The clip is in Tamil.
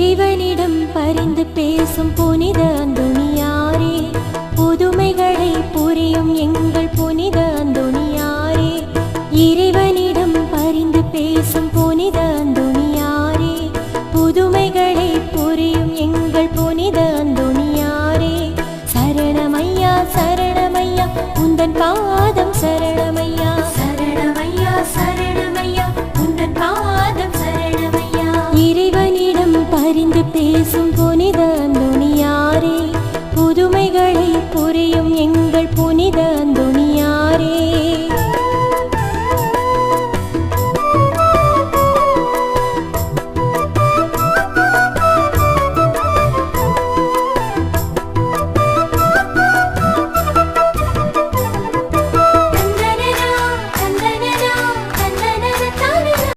இறைவனிடம் பரிந்து பேசும் புனித அந்துணியாரே புதுமைகளை புரியும் எங்கள் புனித அந்துணியாரே இறைவனிடம் பரிந்து பேசும் புனித அந்துணியாரே புதுமைகளை புரியும் எங்கள் புனித அந்துணியாரே. சரணமையா சரணமையா உந்தன் பாதம் சரணமையா. சரணமையா சரண பேசும் புனித துணியாரே புதுமைகளை புரியும் எங்கள் புனித